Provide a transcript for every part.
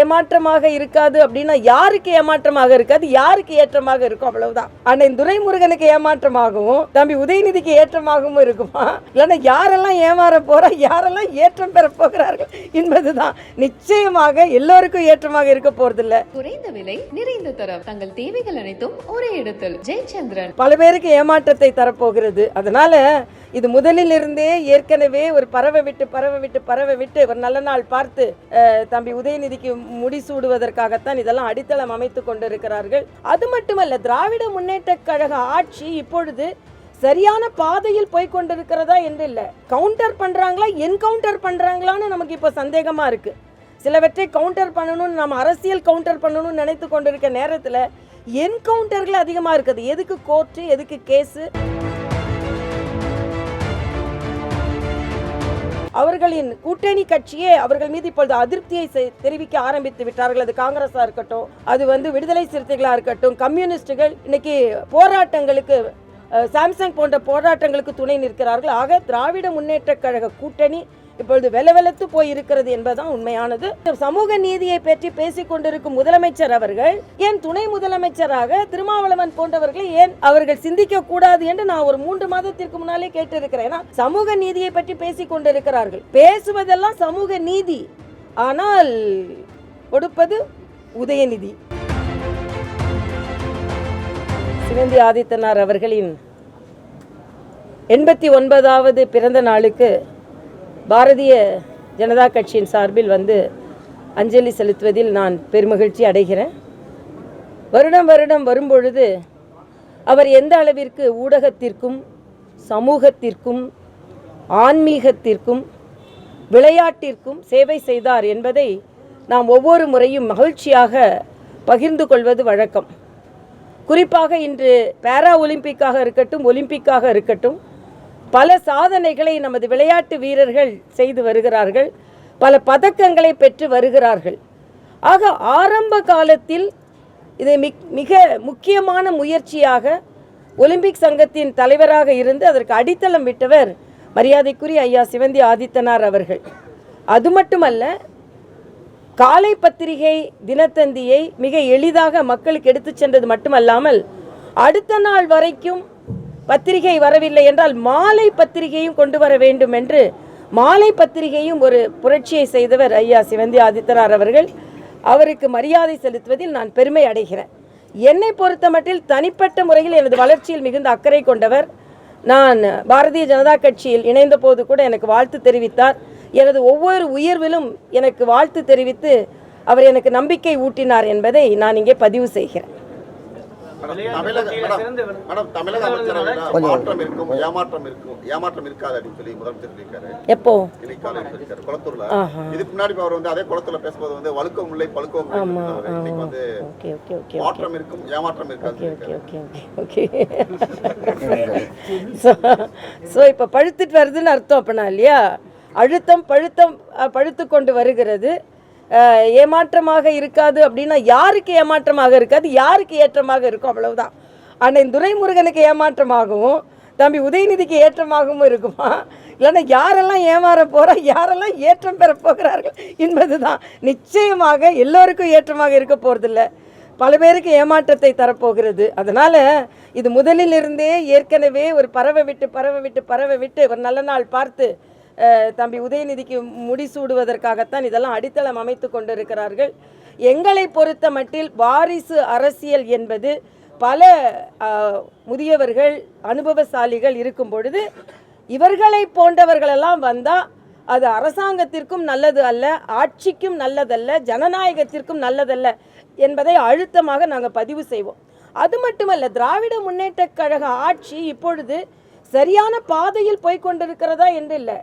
ஏமாற்றமாக இருக்காது அப்படின்னா யாருக்கு ஏமாற்றமாக இருக்காது? யாருக்கு ஏற்றமாக இருக்கும்? அவ்வளவுதான். அண்ணன் துரைமுருகனுக்கு ஏமாற்றமாகவும் தம்பி உதயநிதிக்கு ஏற்றமாகவும் இருக்குமா? இல்லைன்னா யாரெல்லாம் ஏமாற போறா யாரெல்லாம் ஏற்றம் பெற போகிறார்கள்? என்பதுதான். நிச்சயமாக எல்லோருக்கும் ஏற்றமாக இருக்க போறதில்ல. குறைந்த விலை நிறைந்த தரம். தங்கள் தேவைகள் அனைத்தும் ஒரே இடத்தில். ஜெயச்சந்திரன். பல பேருக்கு ஏமாற்றத்தை தரப்போகிறது. அதனால இது முதலில் இருந்தே ஏற்கனவே ஒரு பறவை விட்டு பறவை விட்டு பறவை விட்டு ஒரு நல்ல நாள் பார்த்து தம்பி உதயநிதிக்கு முடிசூடுவதற்காகத்தான் இதெல்லாம் அடித்தளம் அமைத்து கொண்டிருக்கிறார்கள். அது மட்டுமல்ல திராவிட முன்னேற்ற கழக ஆட்சி இப்பொழுது சரியான பாதையில் போய் கொண்டிருக்கிறதா என்று இல்லை கவுண்டர் பண்றாங்களா என்கவுண்டர் பண்றாங்களான்னு நமக்கு இப்போ சந்தேகமா இருக்கு. சிலவற்றை கவுண்டர் பண்ணணும்னு நம்ம அரசியல் கவுண்டர் பண்ணணும்னு நினைத்து கொண்டிருக்க நேரத்தில் என்கவுண்டர்கள் அதிகமாக இருக்குது. எதுக்கு கோர்ட்டு எதுக்கு கேஸு அவர்களின் கூட்டணி கட்சியே அவர்கள் மீது இப்பொழுது அதிருப்தியை செ- தெரிவிக்க ஆரம்பித்து விட்டார்கள். அது காங்கிரஸா இருக்கட்டும் அது வந்து விடுதலை சிறுத்தைகளா இருக்கட்டும் கம்யூனிஸ்டுகள் இன்னைக்கு போராட்டங்களுக்கு சாம்சங் போன்ற போராட்டங்களுக்கு துணை நிற்கிறார்கள். ஆக திராவிட முன்னேற்ற கழக கூட்டணி இப்பொழுது வெலவெலத்து போயிருக்கிறது என்பதுதான் உண்மையானது. சமூக நீதியை பற்றி பேசிக் கொண்டிருக்கும் முதலமைச்சர் அவர்கள் ஏன் துணை முதலமைச்சராக திருமாவளவன் போன்றவர்களை ஏன் அவர்கள் சிந்திக்க கூடாது என்று நான் ஒரு மூன்று மாதத்திற்கு முன்னாலே கேட்டிருக்கிறேன். ஏன்னா சமூக நீதியை பற்றி பேசிக் கொண்டிருக்கிறார்கள். பேசுவதெல்லாம் சமூக நீதி. ஆனால் கொடுப்பது உதயநிதி. சிவந்தி ஆதித்தனார் அவர்களின் எண்பத்தி ஒன்பதாவது பிறந்த நாளுக்கு பாரதிய ஜனதா கட்சியின் சார்பில் வந்து அஞ்சலி செலுத்துவதில் நான் பெருமகிழ்ச்சி அடைகிறேன். வருடம் வருடம் வரும்பொழுது அவர் எந்த அளவிற்கு ஊடகத்திற்கும் சமூகத்திற்கும் ஆன்மீகத்திற்கும் விளையாட்டிற்கும் சேவை செய்தார் என்பதை நாம் ஒவ்வொரு முறையும் மகிழ்ச்சியாக பகிர்ந்து கொள்வது வழக்கம். குறிப்பாக இன்று பேரா ஒலிம்பிக்காக இருக்கட்டும் ஒலிம்பிக்காக இருக்கட்டும் பல சாதனைகளை நமது விளையாட்டு வீரர்கள் செய்து வருகிறார்கள். பல பதக்கங்களை பெற்று வருகிறார்கள். ஆக ஆரம்ப காலத்தில் இதை மிக் மிக முக்கியமான முயற்சியாக ஒலிம்பிக் சங்கத்தின் தலைவராக இருந்து அதற்கு அடித்தளம் விட்டவர் மரியாதைக்குரிய ஐயா சிவந்தி ஆதித்தனார் அவர்கள். அது மட்டுமல்ல காலை பத்திரிகை தினத்தந்தியை மிக எளிதாக மக்களுக்கு எடுத்துச் சென்றது மட்டுமல்லாமல் அடுத்த நாள் வரைக்கும் பத்திரிகை வரவில்லை என்றால் மாலை பத்திரிகையும் கொண்டு வர வேண்டும் என்று மாலை பத்திரிகையும் ஒரு புரட்சியை செய்தவர் ஐயா சிவந்தி ஆதித்தனார் அவர்கள். அவருக்கு மரியாதை செலுத்துவதில் நான் பெருமை அடைகிறேன். என்னை பொறுத்தமட்டில் தனிப்பட்ட முறையில் எனது வளர்ச்சியில் மிகுந்த அக்கறை கொண்டவர். நான் பாரதிய ஜனதா கட்சியில் இணைந்த போது கூட எனக்கு வாழ்த்து தெரிவித்தார். எனது ஒவ்வொரு உயர்விலும் எனக்கு வாழ்த்து தெரிவித்து அவர் எனக்கு நம்பிக்கை ஊட்டினார் என்பதை நான் இங்கே பதிவு செய்கிறேன். எப்போ. இதுக்கு முன்னாடி அவர் வந்து அதே குளத்தூர்ல பேசும்போது வந்து வழுக்கம் இல்லை பழுக்கம் மாற்றம் இருக்கும் ஏமாற்றம் இருக்காது okay okay okay okay so இப்போ பழுத்துட்டு வருதுன்னு அர்த்தம் அப்பனா இல்லையா? அழுத்தம் பழுத்தம் பழுத்து கொண்டு வருகிறது. ஏமாற்றமாக இருக்காது அப்படின்னா யாருக்கு ஏமாற்றமாக இருக்காது? யாருக்கு ஏற்றமாக இருக்கும்? அவ்வளவுதான். ஆனால் துரைமுருகனுக்கு ஏமாற்றமாகவும் தம்பி உதயநிதிக்கு ஏற்றமாகவும் இருக்குமா? இல்லைன்னா யாரெல்லாம் ஏமாற போகிறா யாரெல்லாம் ஏற்றம் பெற போகிறார்கள் என்பது தான் நிச்சயமாக எல்லோருக்கும் ஏற்றமாக இருக்க போகிறதில்ல பல பேருக்கு ஏமாற்றத்தை தரப்போகிறது. அதனால் இது முதலில் இருந்தே ஏற்கனவே ஒரு பறவை விட்டு பறவை விட்டு பறவை விட்டு ஒரு நல்ல நாள் பார்த்து தம்பி உதயநிதிக்கு முடிசூடுவதற்காகத்தான் இதெல்லாம் அடித்தளம் அமைத்து கொண்டிருக்கிறார்கள். எங்களை பொறுத்த மட்டில் வாரிசு அரசியல் என்பது பல முதியவர்கள் அனுபவசாலிகள் இருக்கும் பொழுது இவர்களை போன்றவர்களெல்லாம் வந்தால் அது அரசாங்கத்திற்கும் நல்லது அல்ல ஆட்சிக்கும் நல்லதல்ல ஜனநாயகத்திற்கும் நல்லதல்ல என்பதை அழுத்தமாக நாங்கள் பதிவு செய்வோம். அது மட்டுமல்ல திராவிட முன்னேற்ற கழக ஆட்சி இப்பொழுது சரியான பாதையில் போய்கொண்டிருக்கிறதா என்று இல்லை.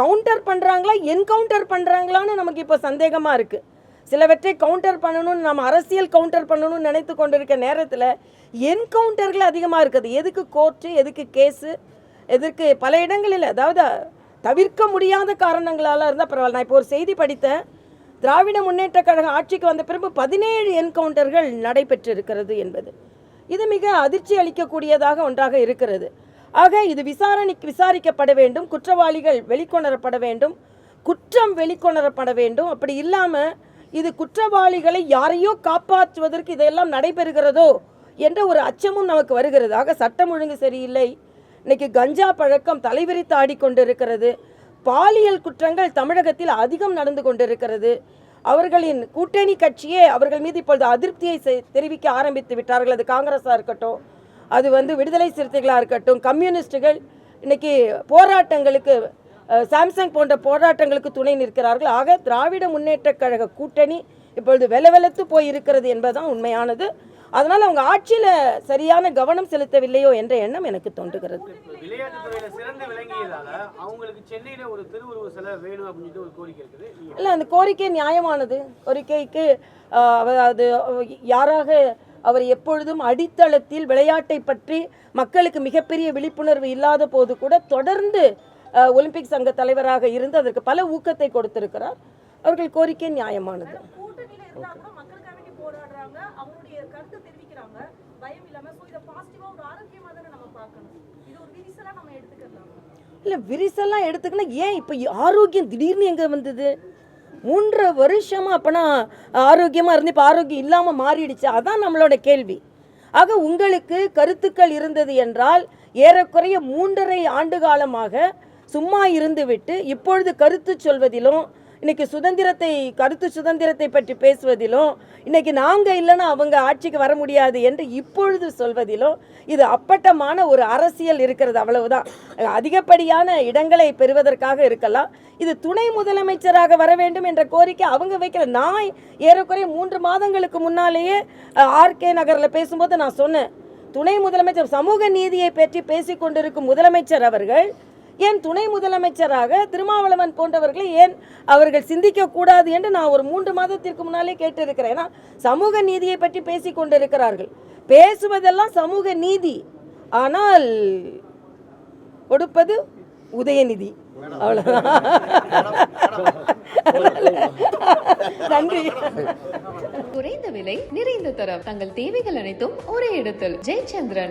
கவுண்டர் பண்ணுறாங்களா என்கவுண்டர் பண்ணுறாங்களான்னு நமக்கு இப்போ சந்தேகமாக இருக்குது சிலவற்றை கவுண்டர் பண்ணணும்னு நம்ம அரசியல் கவுண்டர் பண்ணணும்னு நினைத்து கொண்டிருக்க நேரத்தில் என்கவுண்டர்கள் அதிகமாக இருக்குது. எதுக்கு கோர்ட்டு எதுக்கு கேஸு எதற்கு பல இடங்களில் அதாவது தவிர்க்க முடியாத காரணங்களால் இருந்தால் பரவாயில்ல. நான் இப்போ ஒரு செய்தி படித்தேன். திராவிட முன்னேற்ற கழகம் ஆட்சிக்கு வந்த பிறகு பதினேழு என்கவுண்டர்கள் நடைபெற்றிருக்கிறது என்பது. இது மிக அதிர்ச்சி அளிக்கக்கூடியதாக ஒன்றாக இருக்கிறது. ஆக இது விசாரணைக்கு விசாரிக்கப்பட வேண்டும் குற்றவாளிகள் வெளிக்கொணரப்பட வேண்டும் குற்றம் வெளிக்கொணரப்பட வேண்டும். அப்படி இல்லாமல் இது குற்றவாளிகளை யாரையோ காப்பாற்றுவதற்கு இதெல்லாம் நடைபெறுகிறதோ என்ற ஒரு அச்சமும் நமக்கு வருகிறது. ஆக சட்டம் ஒழுங்கு சரியில்லை. இன்னைக்கு கஞ்சா பழக்கம் தலைவிரித்து ஆடிக்கொண்டிருக்கிறது. பாலியல் குற்றங்கள் தமிழகத்தில் அதிகம் நடந்து கொண்டிருக்கிறது. அவர்களின் கூட்டணி கட்சியே அவர்கள் மீது இப்பொழுது அதிருப்தியை செ- தெரிவிக்க ஆரம்பித்து விட்டார்கள். அது காங்கிரஸாக இருக்கட்டும் அது வந்து விடுதலை சிறுத்தைகளாக இருக்கட்டும் கம்யூனிஸ்டுகள் இன்னைக்கு போராட்டங்களுக்கு சாம்சங் போன்ற போராட்டங்களுக்கு துணை நிற்கிறார்கள். ஆக திராவிட முன்னேற்றக் கழக கூட்டணி இப்பொழுது வெலவெலத்து போய் இருக்கிறது என்பதுதான் உண்மையானது. அதனால் அவங்க ஆட்சியில் சரியான கவனம் செலுத்தவில்லையோ என்ற எண்ணம் எனக்கு தோன்றுகிறது. இல்லை அந்த கோரிக்கை நியாயமானது. கோரிக்கைக்கு அது யாராக அவர் எப்பொழுதும் அடித்தளத்தில் விளையாட்டை பற்றி மக்களுக்கு மிகப்பெரிய விழிப்புணர்வு இல்லாத போது கூட தொடர்ந்து ஒலிம்பிக் சங்க தலைவராக இருந்து அதற்கு பல ஊக்கத்தை கொடுத்திருக்கிறார். அவர்கள் கோரிக்கை நியாயமானது. இல்லை விரிசெல்லாம் எடுத்துக்கணும். ஏன் இப்போ ஆரோக்கியம் திடீர்னு எங்கே வந்தது? மூன்றரை வருஷமாக அப்போனா ஆரோக்கியமாக இருந்து இப்போ ஆரோக்கியம் இல்லாமல் மாறிடுச்சு. அதான் நம்மளோட கேள்வி. ஆக உங்களுக்கு கருத்துக்கள் இருந்தது என்றால் ஏறக்குறைய மூன்றரை ஆண்டு காலமாக சும்மா இருந்துவிட்டு இப்பொழுது கருத்து சொல்வதிலும் இன்னைக்கு சுதந்திரத்தை கருத்து சுதந்திரத்தை பற்றி பேசுவதிலும் இன்னைக்கு நாங்கள் இல்லைன்னா அவங்க ஆட்சிக்கு வர முடியாது என்று இப்பொழுது சொல்வதிலும் இது அப்பட்டமான ஒரு அரசியல் இருக்கிறது அவ்வளவுதான். அதிகப்படியான இடங்களை பெறுவதற்காக இருக்கலாம். இது துணை முதலமைச்சராக வர வேண்டும் என்ற கோரிக்கை அவங்க வைக்கிற நான் ஏறக்குறைய மூன்று மாதங்களுக்கு முன்னாலேயே ஆர்கே நகரில் பேசும்போது நான் சொன்னேன். துணை முதலமைச்சர் சமூக நீதியை பற்றி பேசிக்கொண்டிருக்கும் முதலமைச்சர் அவர்கள் ஏன் துணை முதலமைச்சராக திருமாவளவன் போன்றவர்களை ஏன் அவர்கள் சிந்திக்கக்கூடாது என்று நான் ஒரு மூன்று மாதத்திற்கு முன்னாலே கேட்டிருக்கிறேன். ஏன்னா சமூக நீதியை பற்றி பேசிக் கொண்டிருக்கிறார்கள். பேசுவதெல்லாம் சமூக நீதி. ஆனால் கொடுப்பது உதயநிதி. அவ்வளோதான் நன்றி. குறைந்த விலை நிறைந்த தரம். தங்கள் தேவைகள் அனைத்தும் ஒரே இடத்தில். ஜெயச்சந்திரன்.